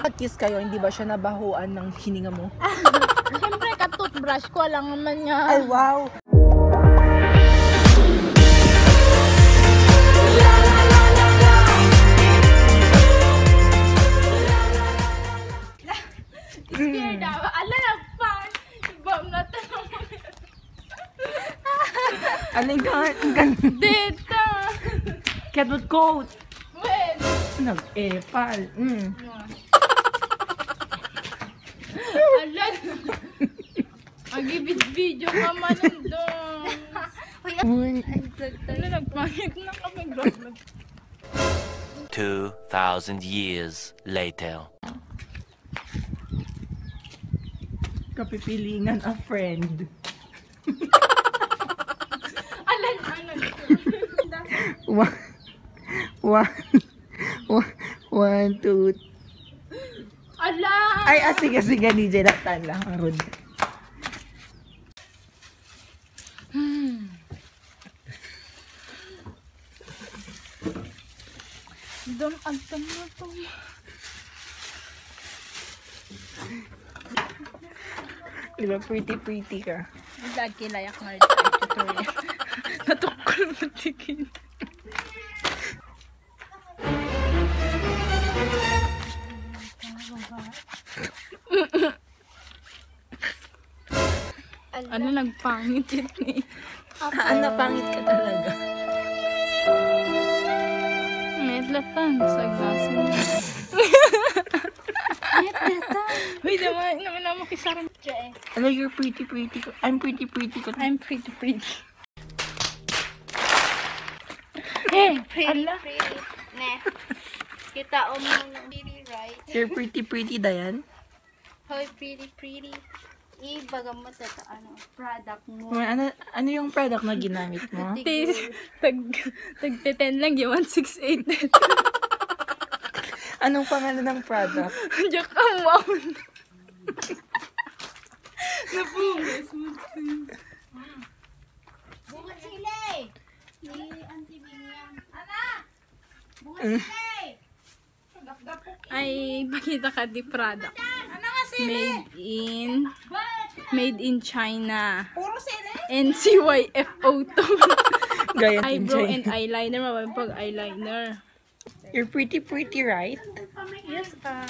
At kiss kayo, hindi ba siya nabahuan ng hininga mo? Siyempre, ka-toothbrush ko lang naman niya. Ay, wow! Scared ako. Ala na pa. Ibang na tanong mo. Alay ka, ang ganda. Dita. Catwood coat. Nag-epal. Mm. Ala. Mag-video ka man doon. Ala, nagpangit na kami. vlog. 2,000 years later. kapipilingan a friend. Ala, ano? One, one, one, two. Ala. Ay, ah, sige, sige, DJ, laktan lang. Ang rude. Dam, ang tama to. Diba, pretty, pretty ka. Dad, kilayak na rin tutorial. Natukol mo tigil. Ano nagpangit yun eh. Ano, pangit ka talaga. May latan sa glasin. Uy, naman, naman naman kisarang eh. Ano, you're pretty, pretty. I'm pretty, pretty. I'm pretty pretty. Hey, Pretty, pretty. Ne. Kita o mo ng pretty, right? You're pretty, pretty, Dayan. Hoy, pretty, pretty. Ibaga mo sa ta- ano, product mo. Ano, ano yung product na ginamit mo? Tis, tag, tag 10 lang yung 168. Anong pangalan ng product? Diyak ka mo. Napungas mo. Bunga sila eh! Ni Auntie Bingyang. Ana! Bunga sila eh! Ay, pakita ka di product. Made in, made in China. Puro sila NCYFO2. Gaya Eyebrow and eyeliner. Mabang pag eyeliner. You're pretty, pretty, right? Yes, ah.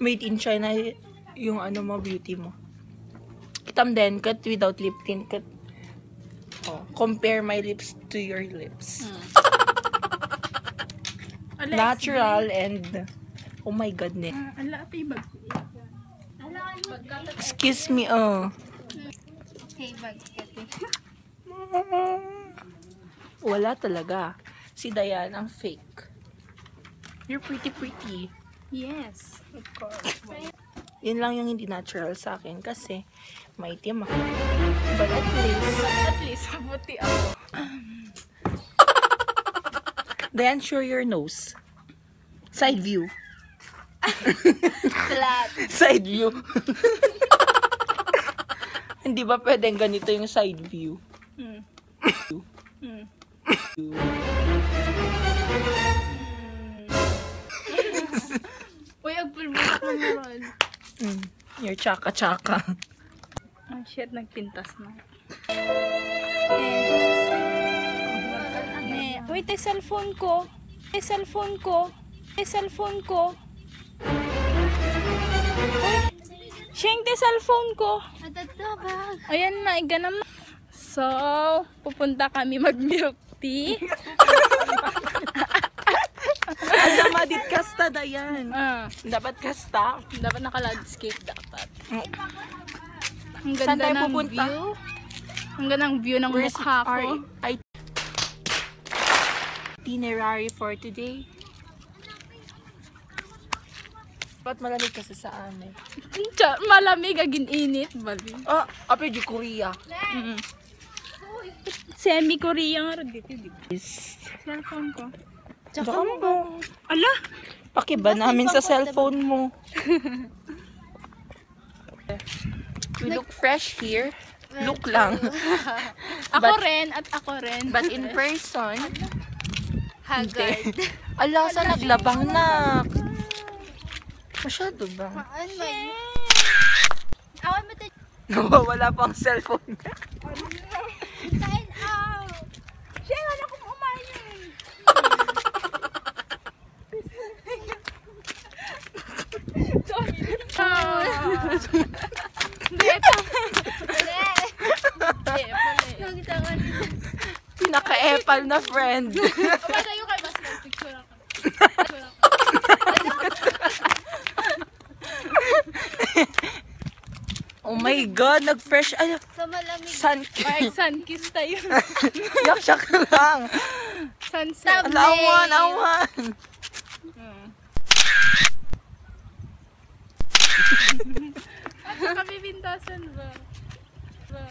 Made in China yung ano mo, beauty mo. Kitam din, cut without lip tint. Cut. Oh, compare my lips to your lips. Ala, Natural and oh my goodness. Ah. Excuse me, oh. Wala talaga. Si Dayan ang fake. You're pretty pretty. Yes, of course. Yun lang yung hindi natural sa akin kasi maitim ako. But at least, At least, mabuti ako. Dayan, show your nose. Side view. Flat. Side view. hindi ba pwedeng ganito yung side view? Hmm. Hmm. Uy, agpulbulat mo na ron. Mm. Your chaka-chaka. Oh shit, nagpintas na. Eh, wait, ay cellphone ko. Ay cellphone ko. Ay cellphone ko. Sheng, te cellphone ko. Ayan na, iganam na. So, pupunta kami mag-milk tea. Alam, madit kasta, Dayan. Ah, Dapat kasta. dapat naka-landscape dapat. Mm. Ang Saan ganda tayo ng pupunta? view. Ang ganda ng view ng Where's mukha ko. our itinerary for today? Ba't malamig kasi sa amin? Tsa, malamig agin init, bali. Ah, ape di Korea. Mm. Semi-Korea nga rin dito, di ba? Cellphone ko. Tsaka mo. Ala! Pakiba namin sa cellphone mo. We look fresh here. Look lang. Ako But- rin at ako rin. But in person, Haggard. ala sa naglabang na. Masyado ba? Ano ba? Awan mo ito. Nawawala pa ang cellphone. Sign out. Siya, wala kong umayon. Pinaka-epal na friend. Palayo kayo, mas mag-picture ako. Picture ako. Oh my God, nag-fresh. Ay, Sa malamig. sun Ay, sun kiss tayo. Yak-yak lang. Sunset. Ala, awan, awan. At saka bibintasan ba? Ba?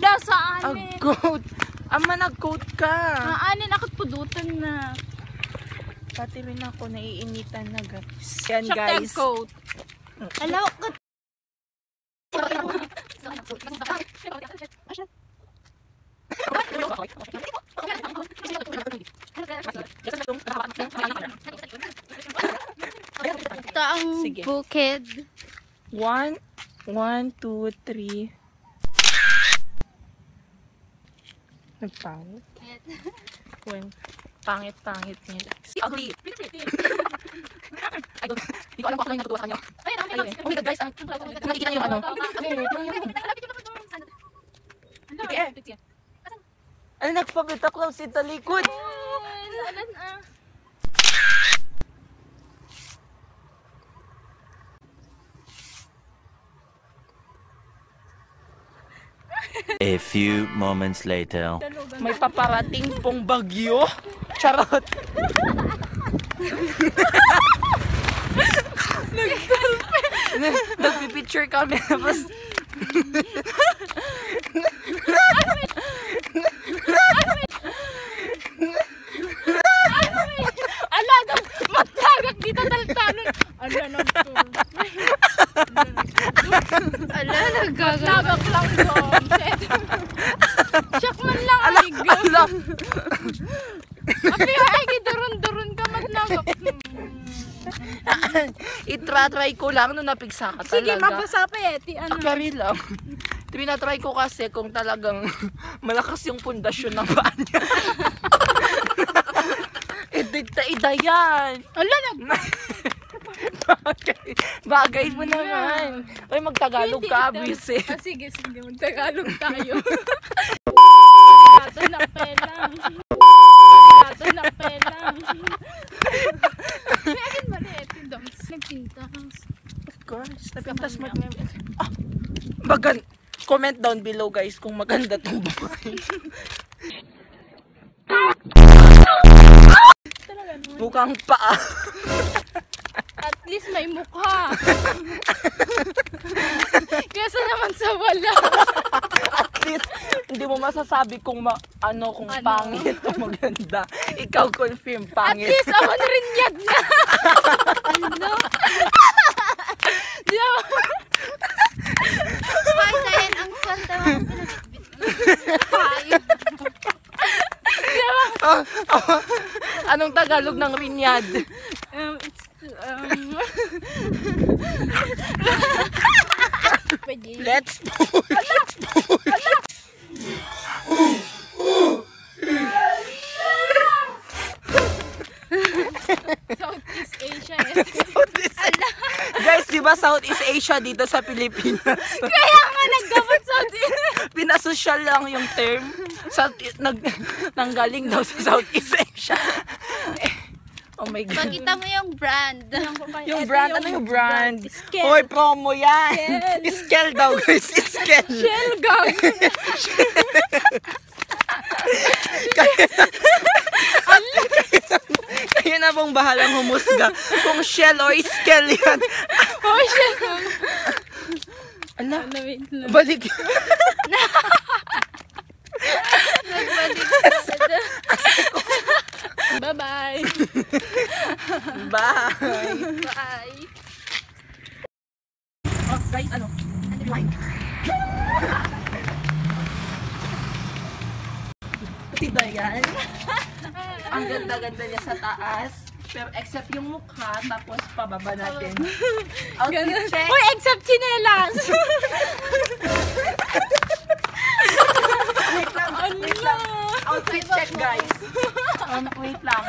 Da, sa A anin? goat. Ama, nag-goat ka. Ah, anin akot pudutan na. Pati rin ako, naiinitan na guys. Yan that guys. coat. Alaw ko. Ito ang Sige. bukid. One, one, two, three. Nagpangit. When, pangit, pangit niya. Si ugly. I don't, hindi ko alam kung ako lang yung natutuwa sa kanya. Ay, nakita Ayun eh. Oh my God guys, ang, nakikita niyo yung ano. Eh. Ano, nagpabitak lang si talikod. Alan ah. A few moments later. May paparating pong bagyo. Charot. Nagpipicture kami tapos Itra-try ko lang nung napigsa ka talaga. Sige, mabasa pa eh. Ti ano. Akari lang. Tinatry ko kasi kung talagang malakas yung pundasyon ng paa niya. Edita ida yan. Ala, nag... Bagay, bagay mo naman. Ay, magtagalog ka, abis eh. Ah, sige, sige. Magtagalog tayo. Ato na pelang. Ato na pelang. Meron ba rin? Tindoms. Nagpinta kang... Of course, napintas mo. Ah, magan comment down below guys kung maganda tong naman. Mukhang paa. At least may mukha. Kesa naman sa wala. At least, hindi mo masasabi kung ma- ano, kung Ano? pangit o maganda. Ikaw confirm At pangit. least ako na rin yad na. ano? Di ba? Ay, Dayan, ang swanta mo. Hayop. Anong Tagalog ng rinyad? Um, it's, um... Pwede. Let's push. Southeast Asia eh. Guys, di ba Southeast Asia dito sa Pilipinas? Kaya nga nagdapat Southeast. Pinasosyal lang yung term. South, nag, nanggaling daw sa Southeast Asia. Eh, oh my God. Pakita mo yung brand. Yung brand, ano yung brand? Skel. Hoy, promo yan. Skel daw, guys. Skel. Shell gang. Kayo na pong bahalang humusga kung shell or skel yan. Oh, shell. Ala, Ano, wait lang. balik. Bye-bye. Bye. Bye. Oh, guys, ano? Si Dayan. Ang ganda-ganda niya sa taas. Pero except yung mukha, tapos pababa natin. Outfit check. Uy, except chinelas! Wait lang, wait lang. Outfit check, guys. Um, wait lang.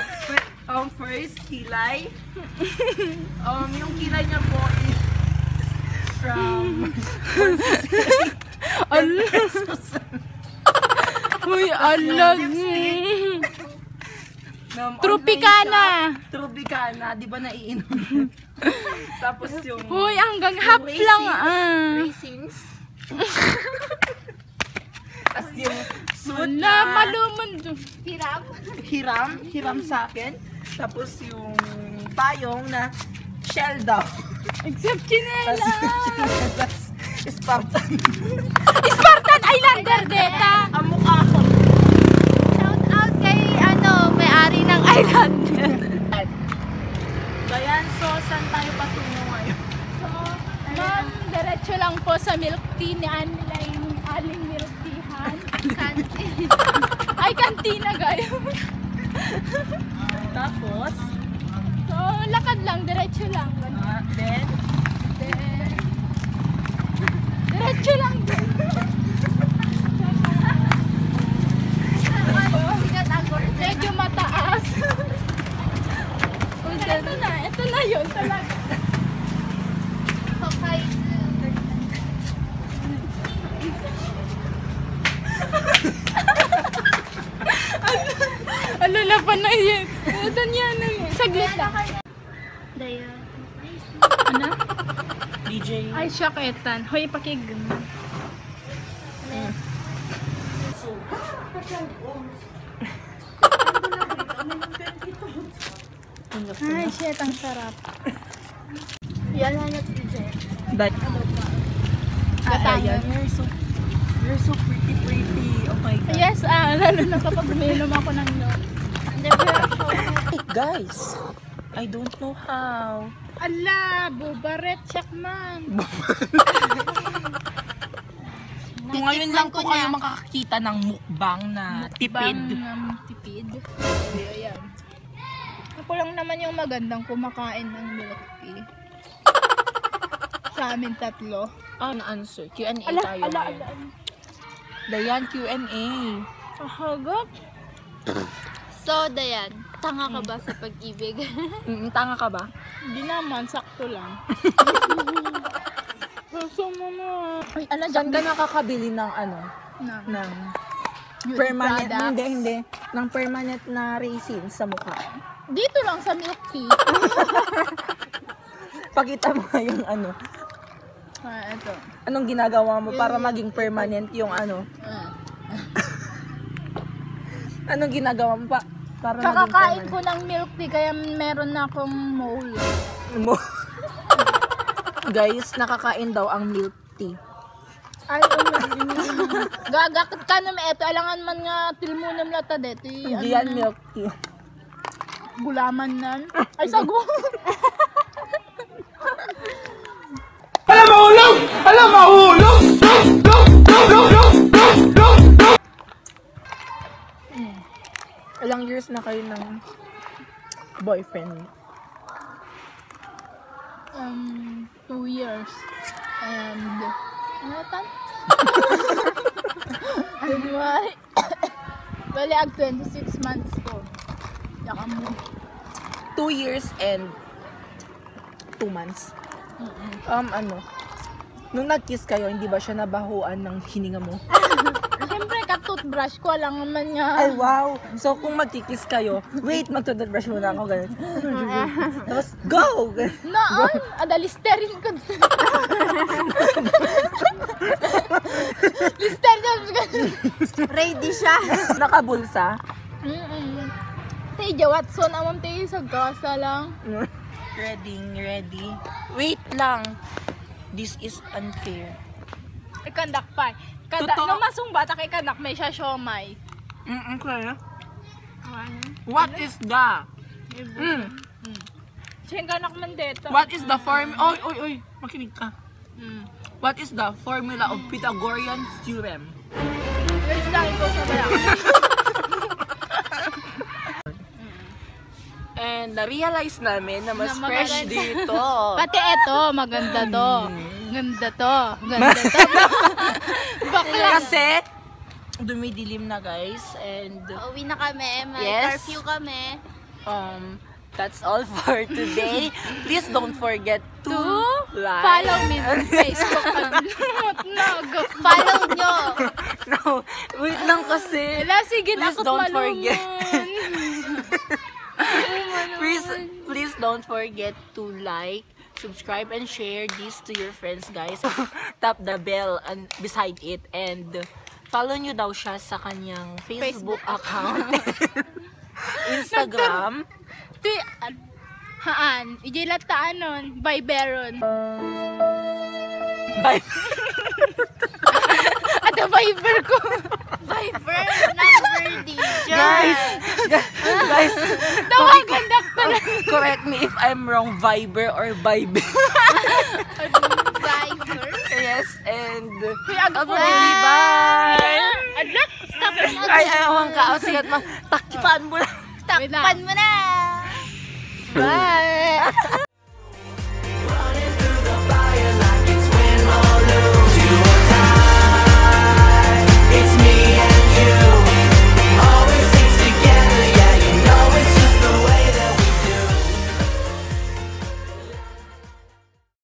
Um, first, kilay. Um, yung kilay niya po is from Ala! Uy, ala! Um, Tropicana. Tropicana, di ba naiinom? Tapos yung Uy, hanggang half Raisins. lang ah. raisins. Tapos yung suit na maluman to. Hirap. hiram, hiram sa akin. Tapos yung payong na shell daw. Except Tapos chinelas! Tapos Spartan. Spartan Islander deta! Ang mukha ko. Shout out kay ano, may-ari ng island. Ayan, so saan tayo patungo ngayon? So, ma'am, diretso lang po sa milk tea ni Anline, aling milk teahan. Ay, kantina gayo. Tapos, So, lakad lang, diretso lang. ah, then, Then, diretso lang. Medyo mataas. Uy, ito na, ito na yun talaga. Ano na pa na yun? Ito niya na yun. Saglit lang. Ano? DJ. Syaketan. Hoy, pakig. Ay, shit, ang sarap. Yan lang yung DJ. That, Katanga. ayan, you're so, you're so pretty, pretty. Oh my God. Yes, ah, lalo na kapag uminom ako ng milk. Guys, I don't know how. Ala, bubaret, man. Kung ngayon lang po kayo makakakita ng mukbang na tipid. Bang, um, tipid. Okay, ayan. Ako lang naman yung magandang kumakain ng milk tea. Sa amin tatlo. Oh, na-answer. Q&A Ala, tayo ala, ngayon. ala. Dayan, Q&A. Ahagap. So, Dayan, tanga ka ba sa pag-ibig? Mm, tanga ka ba? Hindi naman, sakto lang. Gusto mo na. Ay, ala, Saan ka nakakabili ng ano? na. Ng permanent, products. hindi, hindi. Ng permanent na resin sa mukha. Dito lang sa milk tea. Pakita mo nga yung ano. ah, ito. Anong ginagawa mo para maging permanent yung ano? Ah. Anong ginagawa mo pa para Kakakain ko ng milk tea kaya meron na akong mole. Guys, nakakain daw ang milk tea. Ay, ano Gagakit ka naman ito. Alangan man nga tilmunam lata dito. Hindi yan milk tea. Gulaman nan. Ay, sago. Ilang years na kayo ng boyfriend? um, two years. And, ano tan? January. Bali, ag 26 months ko. Yaka mo. Two years and two months. Um, ano? Nung nag-kiss kayo, hindi ba siya nabahuan ng hininga mo? Siyempre, ka-toothbrush ko lang naman nga. Ay, wow! So, kung magkikiss kayo, wait, magtututbrush muna ako, ganun. Tapos, go! Noon, adalisterin ko. Listerin ko. Ready siya. Nakabulsa. Mm-mm. Tay, Watson, amam tayo sa gasa lang. Ready, ready. Wait lang. This is unfair. Ikandak pa. Kada, Totoo. Nung masong bata kay kanak, may siya siomay. Mm, okay. Ano? What ano? is the? Mm. mm. Siya kanak man dito. What is the form? Oy, oy, oy. Makinig ka. Mm. What is the formula of Pythagorean theorem? Wait lang, ikaw sa bala. And na-realize namin na mas Na fresh dito. Pati eto, maganda to. Mm. Ganda to. Ganda to. Bakla. Kasi, dumidilim na guys. And, Uwi na kami. May Yes. curfew kami. um, that's all for today. Please don't forget to, To like. follow me on Facebook. no. Follow nyo. no, wait lang kasi. Wala, sige Please don't malumon. forget. please, please don't forget to like, subscribe, and share this to your friends, guys. Tap the bell and beside it and follow nyo daw siya sa kanyang Facebook, account. Instagram. An, haan, ijilataan nun, by Baron. Bye. At the Viber ko. Viber number DJ. Guys, guys, Tawagan dakta lang. correct me if I'm wrong, Viber or Viber. Viber. yes, and Uy, aga po. bye! Adlak, stop. Ay, ayaw ka. O, sige, ma- takipan mo na. Takpan mo na. Bye.